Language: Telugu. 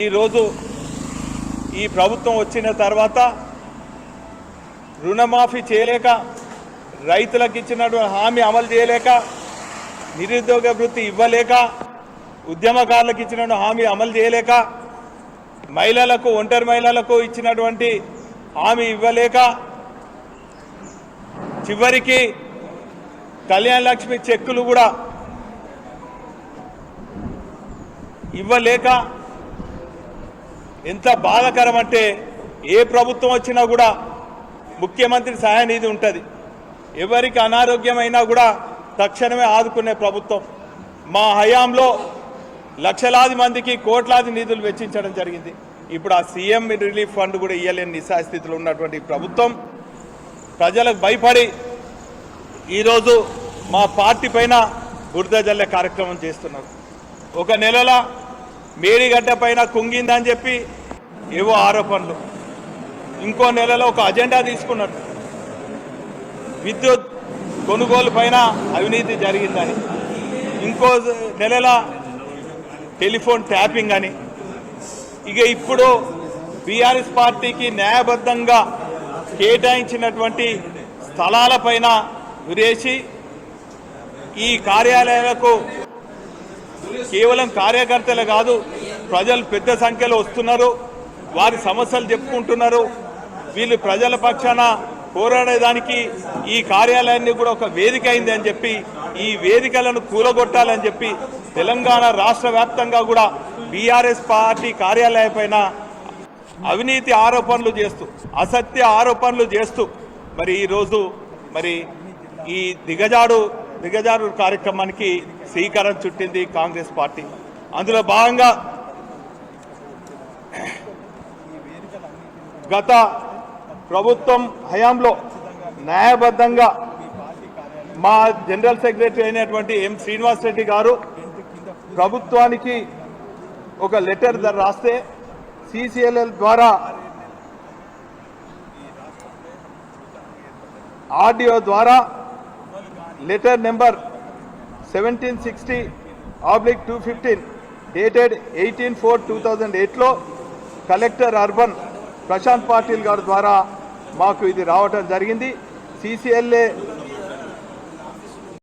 ఈరోజు ఈ ప్రభుత్వం వచ్చిన తర్వాత రుణమాఫీ చేయలేక రైతులకు ఇచ్చినటువంటి హామీ అమలు చేయలేక నిరుద్యోగ వృత్తి ఇవ్వలేక ఉద్యమకారులకు ఇచ్చిన హామీ అమలు చేయలేక మహిళలకు ఒంటరి మహిళలకు ఇచ్చినటువంటి హామీ ఇవ్వలేక చివరికి కళ్యాణ లక్ష్మి చెక్కులు కూడా ఇవ్వలేక ఎంత బాధాకరం అంటే ఏ ప్రభుత్వం వచ్చినా కూడా ముఖ్యమంత్రి సహాయ నిధి ఉంటుంది. ఎవరికి అనారోగ్యమైనా కూడా తక్షణమే ఆదుకునే ప్రభుత్వం. మా హయాంలో లక్షలాది మందికి కోట్లాది నిధులు వెచ్చించడం జరిగింది. ఇప్పుడు ఆ సీఎం రిలీఫ్ ఫండ్ కూడా ఇవ్వలేని నిశాస్థితిలో ఉన్నటువంటి ప్రభుత్వం. ప్రజలకు భయపడి ఈరోజు మా పార్టీ పైన బురద జల్లే కార్యక్రమం చేస్తున్నారు. ఒక నెలల మేడిగడ్డ పైన కుంగిందని చెప్పి ఏవో ఆరోపణలు. ఇంకో నెలలో ఒక అజెండా తీసుకున్నాడు విద్యుత్ కొనుగోలు పైన అవినీతి జరిగిందని. ఇంకో నెలల టెలిఫోన్ ట్యాపింగ్ అని. ఇక ఇప్పుడు బీఆర్ఎస్ పార్టీకి న్యాయబద్ధంగా కేటాయించినటువంటి స్థలాలపైన విరేసి ఈ కార్యాలయాలకు కేవలం కార్యకర్తలే కాదు ప్రజలు పెద్ద సంఖ్యలో వస్తున్నారు వారి సమస్యలు చెప్పుకుంటున్నారు. వీళ్ళు ప్రజల పక్షాన పోరాడేదానికి ఈ కార్యాలయాన్ని కూడా ఒక వేదిక అయింది అని చెప్పి ఈ వేదికలను కూలగొట్టాలని చెప్పి తెలంగాణ రాష్ట్ర వ్యాప్తంగా కూడా బీఆర్ఎస్ పార్టీ కార్యాలయపైన అవినీతి ఆరోపణలు చేస్తూ అసత్య ఆరోపణలు చేస్తూ మరి ఈరోజు మరి ఈ దిగజాడు దిగజారు కార్యక్రమానికి శ్రీకారం చుట్టింది కాంగ్రెస్ పార్టీ. అందులో భాగంగా గత ప్రభుత్వం హయాంలో న్యాయబద్ధంగా మా జనరల్ సెక్రటరీ అయినటువంటి ఎం శ్రీనివాస్ రెడ్డి గారు ప్రభుత్వానికి ఒక లెటర్ రాస్తే సిసిఎల్ఎల్ ద్వారా ఆర్డిఓ ద్వారా letter number seventeen sixty oblique two fifteen dated eighteen four two thousand ఎయిట్లో కలెక్టర్ అర్బన్ ప్రశాంత్ పాటిల్ గారి ద్వారా మాకు ఇది రావటం జరిగింది. సిసిఎల్ఏ